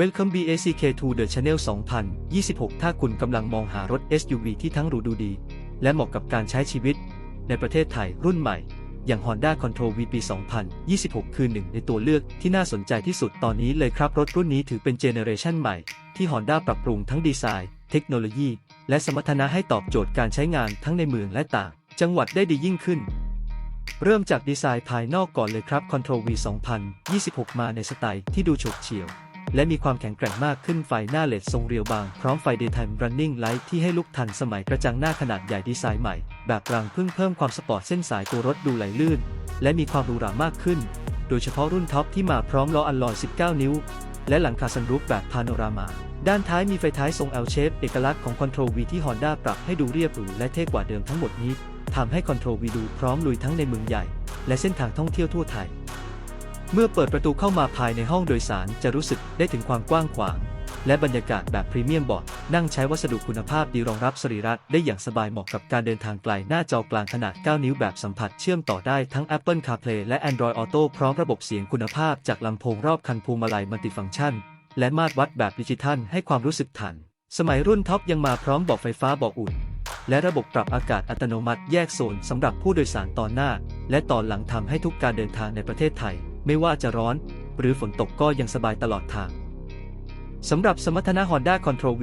Welcome BACK to the Channel 2026 ถ้าคุณกำลังมองหารถ SUV ที่ทั้งหรูดูดี และเหมาะกับการใช้ชีวิต ในประเทศไทยรุ่นใหม่ อย่าง Honda Control V ปี2026 คือหนึ่งในตัวเลือกที่น่าสนใจที่สุดตอนนี้เลยครับ รถรุ่นนี้ถือเป็นเจเนอเรชันใหม่ ที่ Honda ปรับปรุงทั้งดีไซน์ เทคโนโลยี และสมรรถนะให้ตอบโจทย์การใช้งานทั้งในเมืองและต่าง จังหวัดได้ดียิ่งขึ้นเริ่มจากดีไซน์ภายนอกก่อนเลยครับ Control V 2026 มาในสไตล์ที่ดูโฉบเฉี่ยว และมีความแข็งแกร่งมากขึ้นไฟหน้าเลดทรงเรียวบาง พร้อมไฟ Daytime Running Light ที่ให้ลุกทันสมัยกระจังหน้าขนาดใหญ่ดีไซน์ใหม่ แบบรังพิ่งเพิ่มความสปอร์ตเส้นสายตัวรถดูไหลลื่น และมีความหรูหรามากขึ้น โดยเฉพาะรุ่นท็อปที่มาพร้อมล้ออัลลอย 19 นิ้ว และหลังคาซันรูฟแบบพาโนรามา ด้านท้ายมีไฟท้ายทรง L shape เอกลักษณ์ของ Control V ที่ Honda ปรับให้ดูเรียบหรูและเท่กว่าเดิมทั้งหมดนี้ทำให้ Control V ดูพร้อมลุยทั้งในเมืองใหญ่ และเส้นทางท่องเที่ยวทั่วไทย เมื่อเปิดประตูเข้ามาภายในห้องโดยสารจะรู้สึกได้ถึงความกว้างขวาง และบรรยากาศแบบพรีเมียมบอร์ดนั่งใช้วัสดุคุณภาพดีรองรับสรีระได้อย่างสบายเหมาะกับการเดินทางไกลหน้าจอกลางขนาด 9 นิ้วแบบสัมผัสเชื่อมต่อได้ทั้ง Apple CarPlay และ Android Auto พร้อมระบบเสียงคุณภาพจากลำโพงรอบคันพวงมาลัยมัลติฟังก์ชัน และมาตรวัดแบบดิจิทัลให้ความรู้สึกทัน สมัยรุ่นท็อปยังมาพร้อมเบอกไฟฟ้าเบอกอุ่นและระบบปรับอากาศอัตโนมัติแยกโซนสำหรับผู้โดยสารตอนหน้า และตอนหลังทำให้ทุกการเดินทางในประเทศไทย ไม่ว่าจะร้อน หรือฝนตกก็ยังสบายตลอดทางสำหรับสมรรถนะ Honda Control V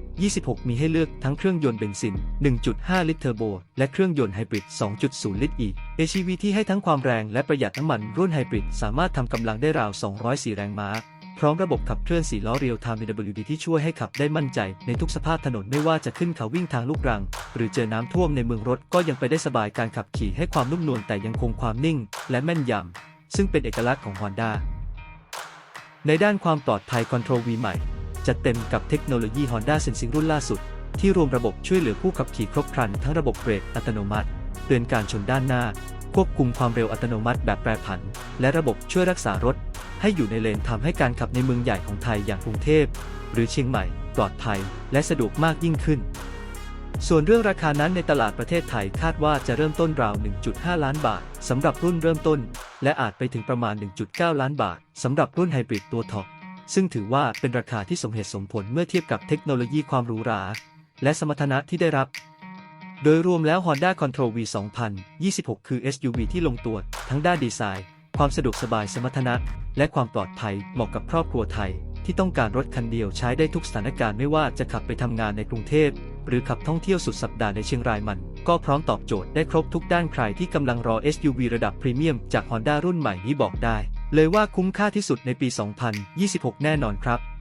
2026 มีให้เลือกทั้งเครื่องยนต์เบนซิน 1.5 ลิตรเทอร์โบ และเครื่องยนต์ไฮบริด 2.0 ลิตรอีก ACV ที่ให้ทั้งความแรงและประหยัดน้ำมันรุ่นไฮบริด สามารถทำกำลังได้ราว 204 แรงม้า พร้อมระบบขับเคลื่อน4ล้อเรียว Time BWD ที่ช่วยให้ขับได้มั่นใจในทุกสภาพถนนไม่ว่าจะขึ้นเขาวิ่งทางลูกรัง หรือเจอน้ำท่วมในเมืองรถก็ยังไปได้สบายการขับขี่ให้ความนุ่มนวลแต่ยังคงความนิ่ง และแม่นยำ ซึ่งเป็นเอกลักษณ์ของ Honda ในด้านความปลอดภัย Control V ใหม่ จัดเต็มกับเทคโนโลยี Honda Sensing รุ่นล่าสุด ที่รวมระบบช่วยเหลือผู้ขับขี่ครบครัน ทั้งระบบเบรกอัตโนมัติ เตือนการชนด้านหน้า ควบคุมความเร็วอัตโนมัติแบบแปรผัน และระบบช่วยรักษารถ ให้อยู่ในเลนทำให้การขับในเมืองใหญ่ของไทยอย่างกรุงเทพ หรือเชียงใหม่ ปลอดภัย และสะดวกมากยิ่งขึ้นส่วนเรื่องราคานั้นในตลาดประเทศไทยคาดว่าจะเริ่มต้นราว 1.5 ล้านบาท สำหรับรุ่นเริ่มต้น และอาจไปถึงประมาณ 1.9 ล้านบาทสำหรับรุ่นไฮบริดตัวท็อปซึ่งถือว่าเป็นราคาที่สมเหตุสมผลเมื่อเทียบกับเทคโนโลยีความหรูหรา และสมรรถนะที่ได้รับ โดยรวมแล้ว Honda Control V 2026 คือ SUV ที่ลงตัว ทั้งด้านดีไซน์ ความสะดวกสบายสมรรถนะ และความปลอดภัยเหมาะกับครอบครัวไทย ที่ต้องการรถคันเดียวใช้ได้ทุกสถานการณ์ไม่ว่าจะขับไปทำงานในกรุงเทพ หรือขับท่องเที่ยวสุดสัปดาห์ในเชียงรายมัน ก็พร้อมตอบโจทย์ได้ครบทุกด้านใครที่กำลังรอ SUV ระดับพรีเมียมจาก Honda รุ่นใหม่นี้บอกได้ เลยว่าคุ้มค่าที่สุดในปี 2026 แน่นอนครับ